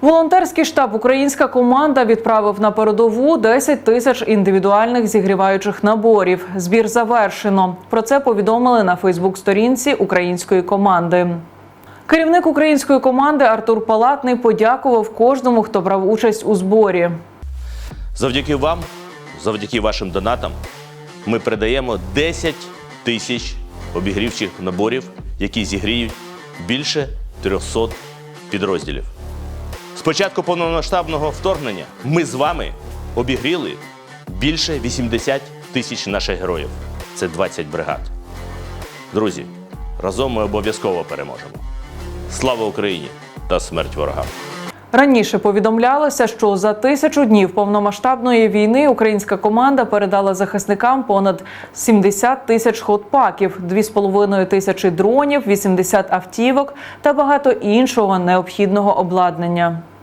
Волонтерський штаб Українська команда відправив на передову 10 тисяч індивідуальних зігріваючих наборів. Збір завершено. Про це повідомили на Фейсбук-сторінці української команди. Керівник української команди Артур Палатний подякував кожному, хто брав участь у зборі. Завдяки вам, завдяки вашим донатам, ми передаємо 10 тисяч обігрівчих наборів, які зігріють більше 300 підрозділів. Початку повномасштабного вторгнення ми з вами обігріли більше 80 тисяч наших героїв. Це 20 бригад. Друзі, разом ми обов'язково переможемо. Слава Україні та смерть ворогам! Раніше повідомлялося, що за тисячу днів повномасштабної війни українська команда передала захисникам понад 70 тисяч ходпаків, 2,5 тисячі дронів, 80 автівок та багато іншого необхідного обладнання.